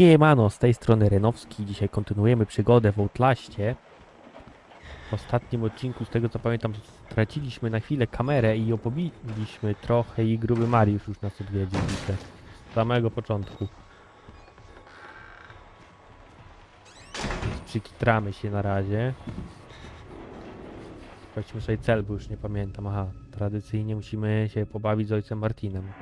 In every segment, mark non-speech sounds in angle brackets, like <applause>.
Siemano, z tej strony Renowski. Dzisiaj kontynuujemy przygodę w Outlaście. W ostatnim odcinku, z tego co pamiętam, straciliśmy na chwilę kamerę i opobiliśmy trochę i gruby Mariusz już nas odwiedził dzisiaj. Z samego początku. Więc przykitramy się na razie. Sprawdźmy sobie cel, bo już nie pamiętam. Aha, tradycyjnie musimy się pobawić z ojcem Martinem.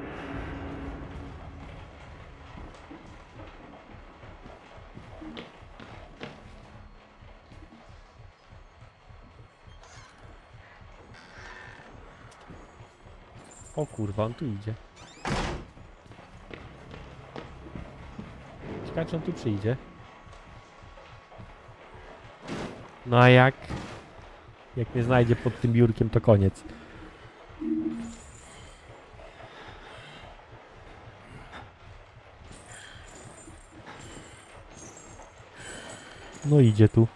O kurwa, on tu idzie. Ciekawe, czy on tu przyjdzie. No a jak? Jak mnie znajdzie pod tym biurkiem, to koniec. No idzie tu.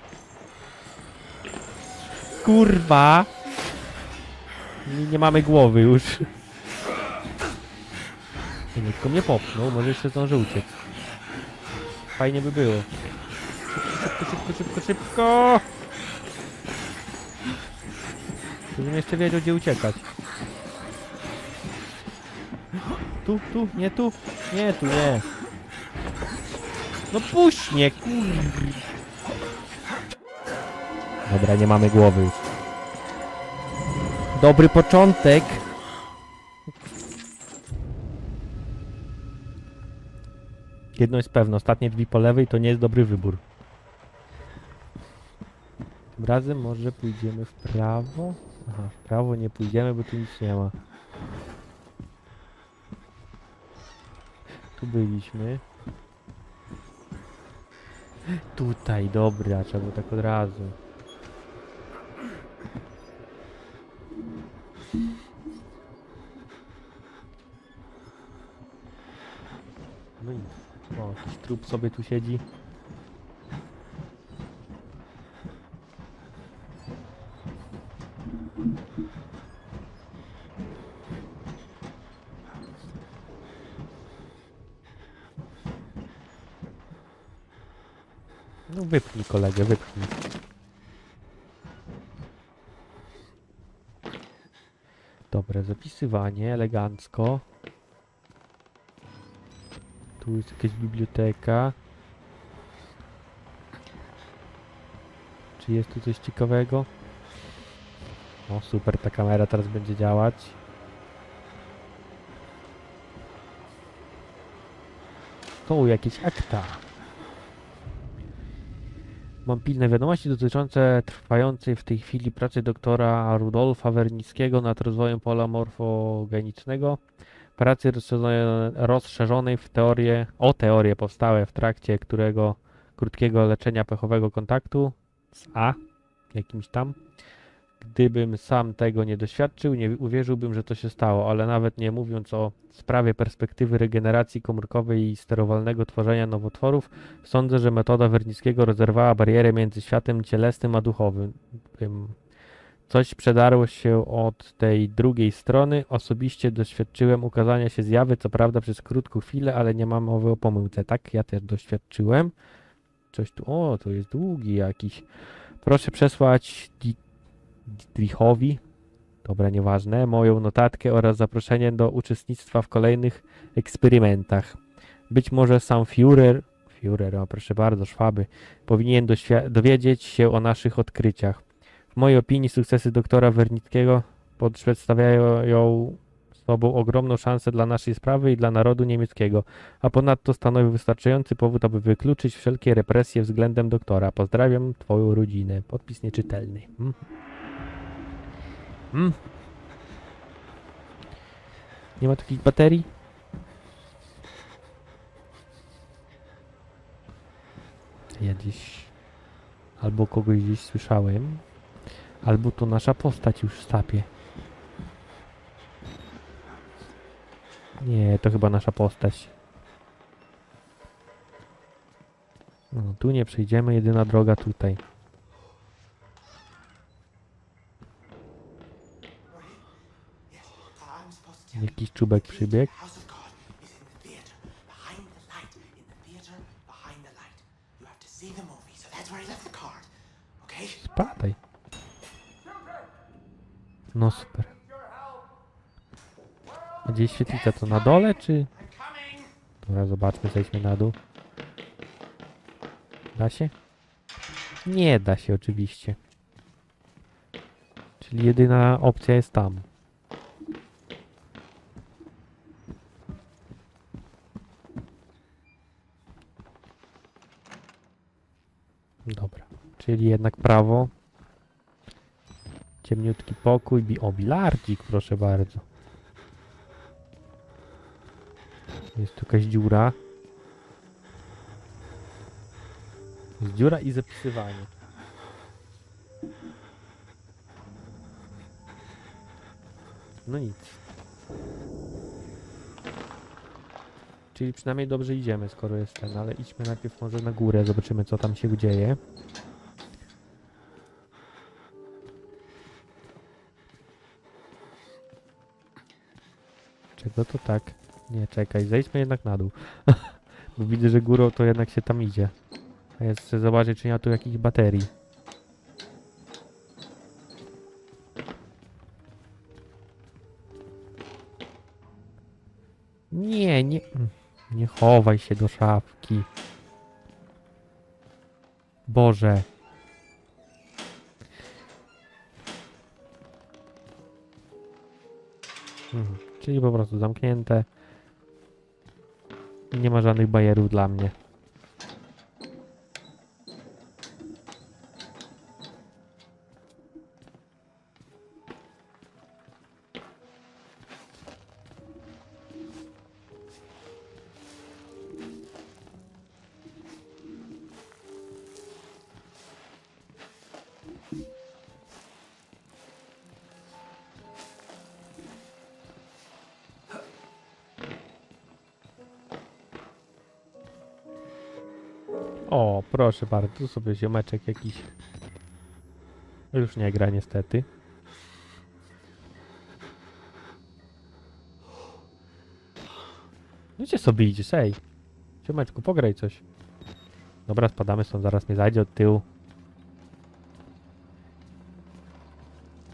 Kurwa! Nie, nie mamy głowy już. Nikt mnie popchnął, może jeszcze zdąży uciec. Fajnie by było. Szybko, szybko, szybko, szybko! Żebym jeszcze wiedział, gdzie uciekać. Tu, tu, nie tu, nie tu, nie. No puść mnie, kur... Dobra, nie mamy głowy już. Dobry początek. Jedno jest pewne, ostatnie drzwi po lewej to nie jest dobry wybór. Tym razem może pójdziemy w prawo? Aha, w prawo nie pójdziemy, bo tu nic nie ma. Tu byliśmy. Tutaj, dobra, trzeba było tak od razu. Jakiś trup sobie tu siedzi. No wypchnij kolegę, wypchnij. Dobre, zapisywanie, elegancko. Tu jest jakaś biblioteka. Czy jest tu coś ciekawego? O, super, ta kamera teraz będzie działać. Tu jakieś akta. Mam pilne wiadomości dotyczące trwającej w tej chwili pracy doktora Rudolfa Wernickiego nad rozwojem pola morfogenicznego. Pracy rozszerzonej, w teorię, o teorie powstałe w trakcie którego krótkiego leczenia pechowego kontaktu z A, jakimś tam. Gdybym sam tego nie doświadczył, nie uwierzyłbym, że to się stało, ale nawet nie mówiąc o sprawie perspektywy regeneracji komórkowej i sterowalnego tworzenia nowotworów, sądzę, że metoda Wernickiego rozerwała barierę między światem cielesnym a duchowym. Coś przedarło się od tej drugiej strony. Osobiście doświadczyłem ukazania się zjawy, co prawda przez krótką chwilę, ale nie mam mowy o pomyłce. Tak, ja też doświadczyłem. Coś tu, o, to jest długi jakiś. Proszę przesłać Di- Dietrichowi, dobra, nieważne, moją notatkę oraz zaproszenie do uczestnictwa w kolejnych eksperymentach. Być może sam Führer, Führer, o proszę bardzo, Szwaby, powinien dowiedzieć się o naszych odkryciach. W mojej opinii sukcesy doktora Wernickiego przedstawiają sobą ogromną szansę dla naszej sprawy i dla narodu niemieckiego, a ponadto stanowi wystarczający powód, aby wykluczyć wszelkie represje względem doktora. Pozdrawiam Twoją rodzinę. Podpis nieczytelny. Mm. Mm. Nie ma takich baterii? Ja gdzieś albo kogoś gdzieś słyszałem, albo to nasza postać już sapie. Nie, to chyba nasza postać. No, tu nie przejdziemy, jedyna droga tutaj. Jakiś czubek przybiegł. A gdzie jest świetlica? To na dole, czy... Dobra, zobaczmy, zejdźmy na dół. Da się? Nie da się oczywiście. Czyli jedyna opcja jest tam. Dobra, czyli jednak prawo. Ciemniutki pokój, bi o bilardzik, proszę bardzo. Jest tu jakaś dziura. Jest dziura i zapisywanie. No nic. Czyli przynajmniej dobrze idziemy, skoro jest ten, ale idźmy najpierw może na górę, zobaczymy co tam się dzieje. Czego to tak? Nie, czekaj, zejdźmy jednak na dół. <laughs> Bo widzę, że górą to jednak się tam idzie. A ja chcę zobaczyć, czy nie ma tu jakichś baterii. Nie, nie. Nie chowaj się do szafki. Boże. Mhm. Czyli po prostu zamknięte. Nie ma żadnych bajerów dla mnie. Proszę bardzo, sobie ziomeczek jakiś. Już nie gra niestety. Gdzie sobie idziesz, ej? Ziomeczku, pograj coś. Dobra, spadamy stąd, zaraz mnie zajdzie od tyłu.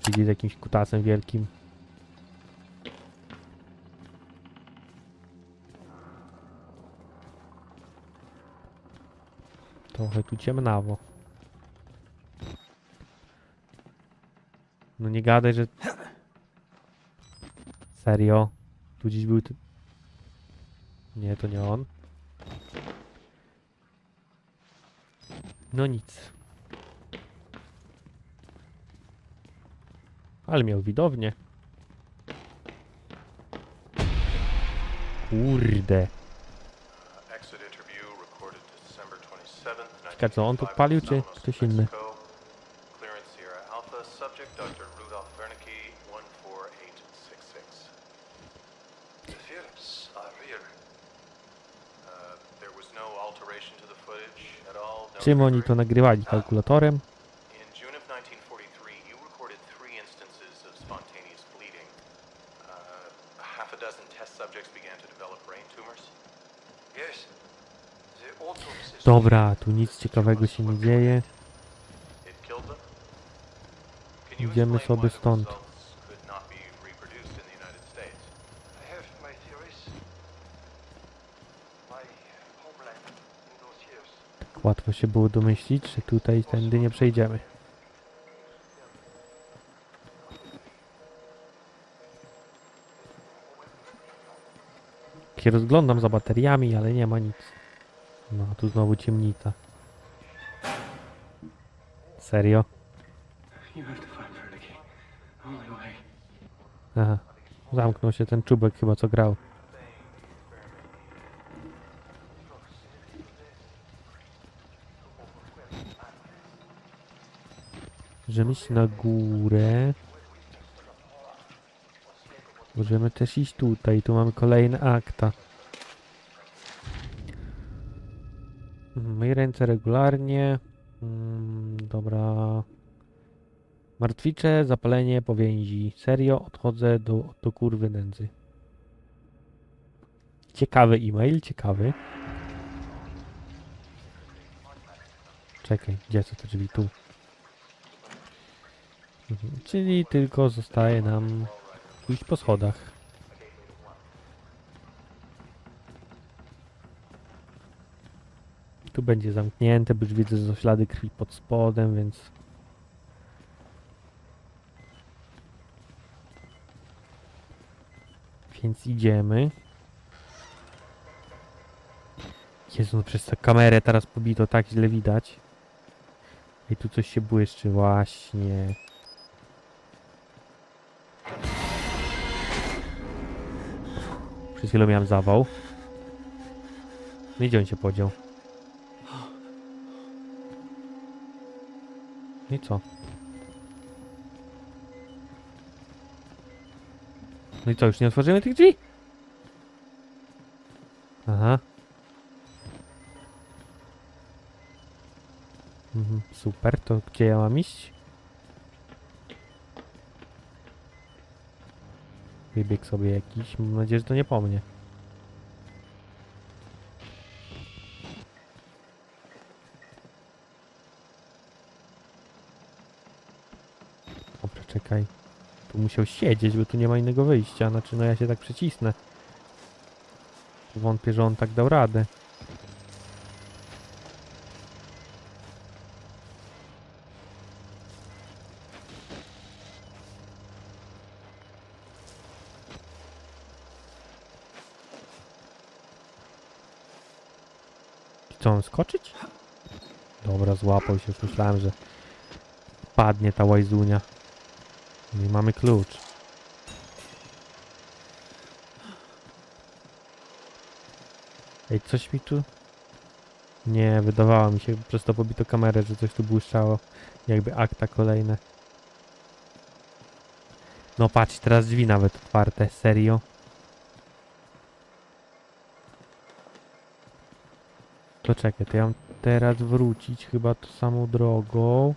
Siedzi z jakimś kutasem wielkim. Trochę tu ciemnawo. No nie gadaj, że... Serio? Tu gdzieś był... Ty... Nie, to nie on. No nic. Ale miał widownię. Kurde. No alteration to the footage at all. No Czym oni to nagrywali? Kalkulatorem? In June of 1943, you recorded three instances of spontaneous bleeding. Half a dozen test subjects began to develop brain tumors. Yes. Dobra, tu nic ciekawego się nie dzieje. Idziemy sobie stąd. Tak łatwo się było domyślić, że tutaj tędy nie przejdziemy. Się rozglądam za bateriami, ale nie ma nic. No, tu znowu ciemnica. Serio? Aha. Zamknął się ten czubek chyba co grał. Możemy iść na górę. Możemy też iść tutaj. Tu mamy kolejne akta. Myj ręce regularnie. Mm, dobra. Martwicze, zapalenie, powięzi. Serio, odchodzę do, do kurwy nędzy. Ciekawy e-mail, ciekawy. Czekaj, gdzie są te drzwi? Tu. Mhm. Czyli tylko zostaje nam pójść po schodach. Będzie zamknięte, bo już widzę, że są ślady krwi pod spodem, więc... Więc idziemy. Jezu, no przez tę kamerę teraz pobito tak źle widać. I tu coś się błyszczy, właśnie. Przez chwilę miałem zawał. No i gdzie on się podział? I co? No i co, już nie otworzymy tych drzwi? Aha. Mhm, super, to gdzie ja mam iść? Wybieg sobie jakiś, mam nadzieję, że to nie po mnie. Dobra, czekaj. Tu musiał siedzieć, bo tu nie ma innego wyjścia. Znaczy, no ja się tak przycisnę. Wątpię, że on tak dał radę. Co, on skoczyć? Dobra, złapał się. Już myślałem, że padnie ta łajzunia. I mamy klucz. Ej, coś mi tu... Nie, wydawało mi się przez to pobito kamerę, że coś tu błyszczało. Jakby akta kolejne. No patrz, teraz drzwi nawet otwarte, serio. To czekaj, to ja mam teraz wrócić chyba tą samą drogą.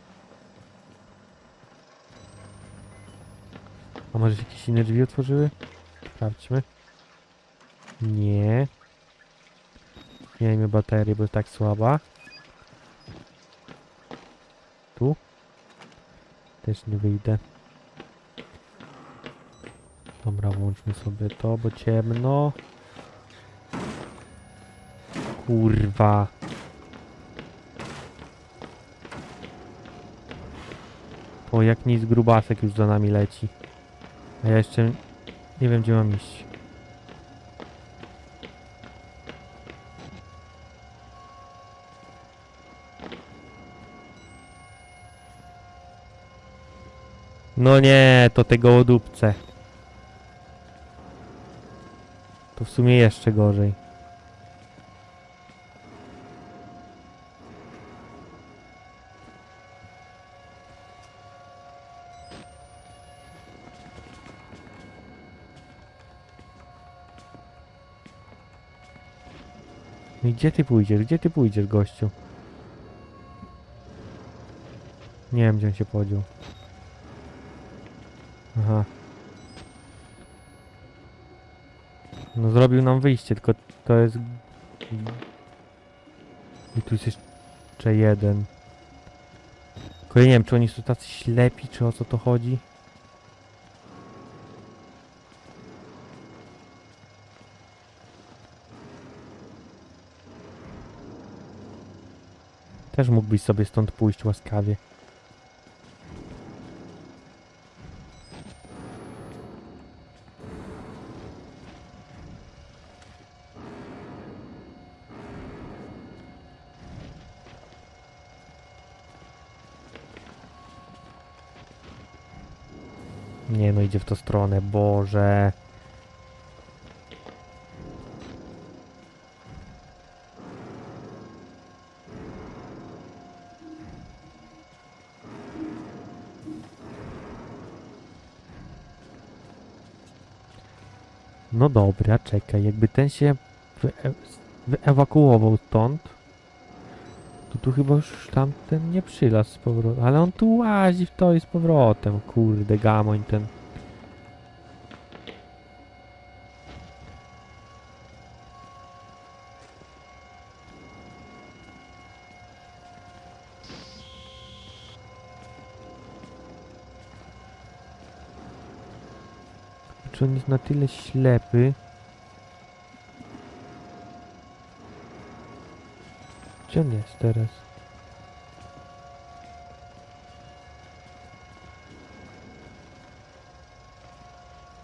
A może się jakieś inne drzwi otworzyły? Sprawdźmy. Nie. Zmieniajmy baterię, bo jest tak słaba. Tu? Też nie wyjdę. Dobra, włączmy sobie to, bo ciemno. Kurwa. O, jak nic grubasek już za nami leci. A ja jeszcze nie wiem, gdzie mam iść. No nie, to te gołodupce. To w sumie jeszcze gorzej. Gdzie ty pójdziesz? Gdzie ty pójdziesz, gościu? Nie wiem, gdzie on się podział. Aha. No zrobił nam wyjście, tylko to jest... I tu jest jeszcze jeden. Tylko ja nie wiem, czy oni są tacy ślepi, czy o co to chodzi? Też mógłbyś sobie stąd pójść łaskawie. Nie no, idzie w tą stronę, Boże. No dobra, czekaj, jakby ten się wye wyewakuował stąd, to tu chyba już tamten nie przylazł z powrotem, ale on tu łazi w to i z powrotem, kurde, gamoń ten. Jest na tyle ślepy? Gdzie on jest teraz?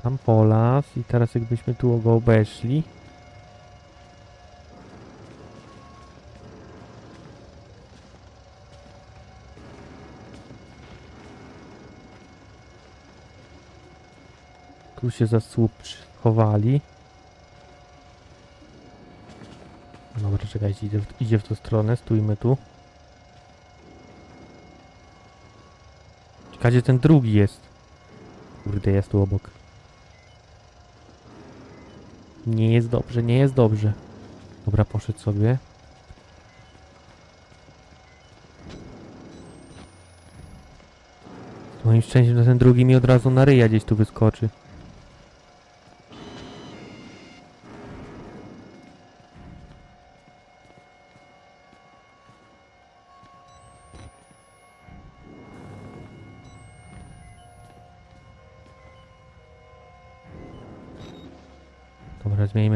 Tam polas i teraz jakbyśmy tu go obeszli. Tu się za słup schowali. Dobra, czekajcie, idzie w, idzie w tą stronę, stójmy tu. Ciekawe, gdzie ten drugi jest. Kurde, jest tu obok. Nie jest dobrze, nie jest dobrze. Dobra, poszedł sobie. Z moim szczęściem to ten drugi mi od razu na ryja gdzieś tu wyskoczy.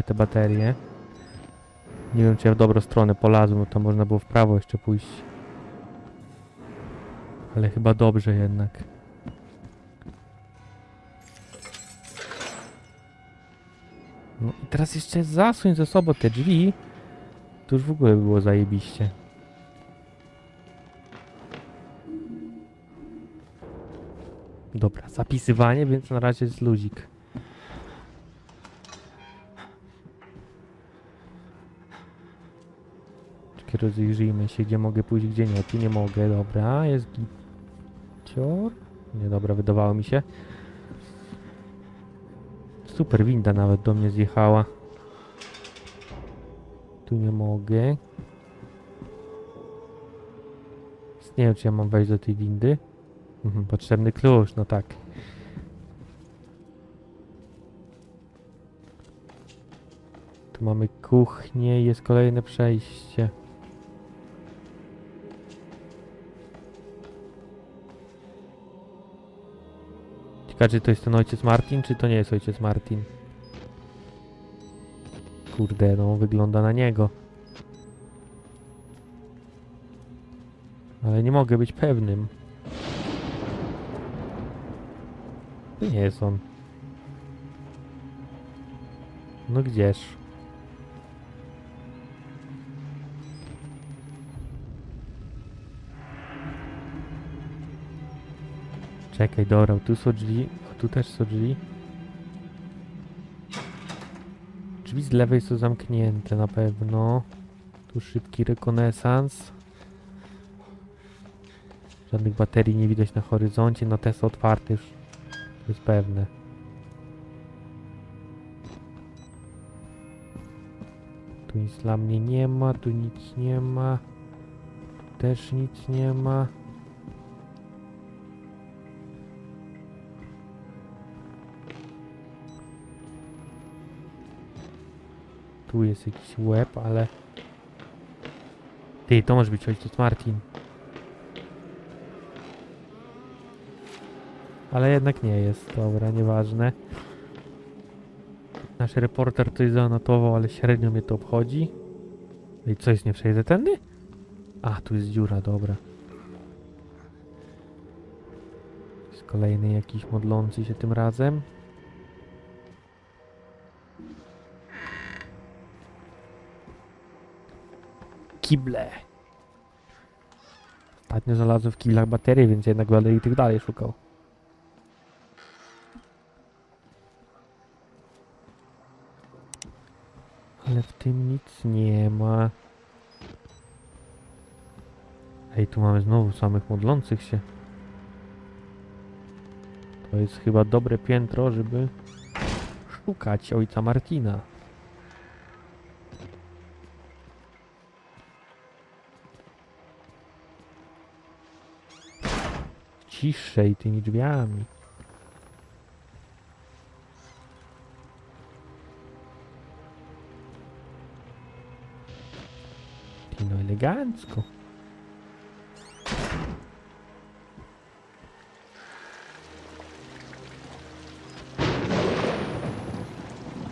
Zmienimy te baterie. Nie wiem, czy ja w dobrą stronę polazłem, bo to można było w prawo jeszcze pójść. Ale chyba dobrze jednak. No i teraz jeszcze zasuń ze sobą te drzwi. To już w ogóle by było zajebiście. Dobra, zapisywanie, więc na razie jest luzik. Rozejrzyjmy się, gdzie mogę pójść, gdzie nie. Tu nie mogę, dobra, jest gicior. Nie, dobra, wydawało mi się. Super, winda nawet do mnie zjechała. Tu nie mogę. Nie wiem, czy ja mam wejść do tej windy. Mhm, potrzebny klucz, no tak. Tu mamy kuchnię jest kolejne przejście. Ciekawe, to jest ten ojciec Martin, czy to nie jest ojciec Martin? Kurde, no wygląda na niego. Ale nie mogę być pewnym. To nie jest on. No gdzież? Czekaj, dobra, tu są drzwi, tu też są drzwi. Drzwi z lewej są zamknięte na pewno. Tu szybki rekonesans. Żadnych baterii nie widać na horyzoncie, no te są otwarte już. To jest pewne. Tu nic dla mnie nie ma, tu nic nie ma. Tu też nic nie ma. Tu jest jakiś łeb, ale... Ty, to może być ojciec Martin. Ale jednak nie jest, dobra, nieważne. Nasz reporter coś zanotował, ale średnio mnie to obchodzi. I co jest, nie przejdę tędy? A, tu jest dziura, dobra. Jest kolejny jakiś modlący się tym razem. Kible. Ostatnio znalazłem w kiblach baterie, więc jednak będę i tych dalej szukał. Ale w tym nic nie ma. Ej, tu mamy znowu samych modlących się. To jest chyba dobre piętro, żeby szukać ojca Martina. Ciszej tymi drzwiami. Ty, No elegancko.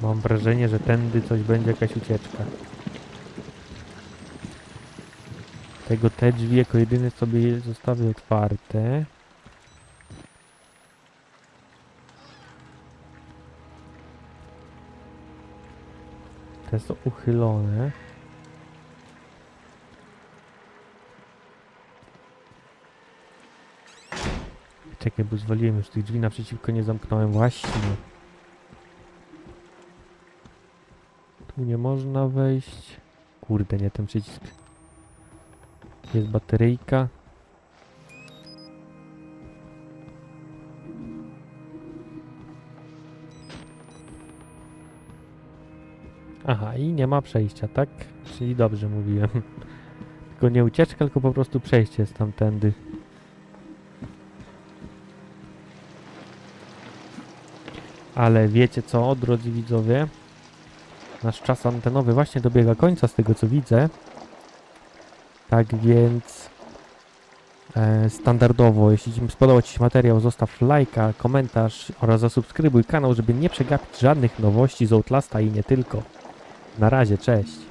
Mam wrażenie, że tędy coś będzie jakaś ucieczka. Tego te drzwi jako jedyne sobie zostawię otwarte. Te są uchylone. Czekaj, bo zwaliłem już tych drzwi naprzeciwko, nie zamknąłem właśnie. Tu nie można wejść. Kurde, nie ten przycisk. Jest bateryjka. Aha, i nie ma przejścia, tak? Czyli dobrze mówiłem. <laughs> Tylko nie ucieczka, tylko po prostu przejście jest tamtędy. Ale wiecie co, drodzy widzowie? Nasz czas antenowy właśnie dobiega końca z tego co widzę. Tak więc e, standardowo, jeśli spodobał Ci się materiał, zostaw lajka, komentarz oraz zasubskrybuj kanał, żeby nie przegapić żadnych nowości z Outlasta i nie tylko. Na razie, cześć.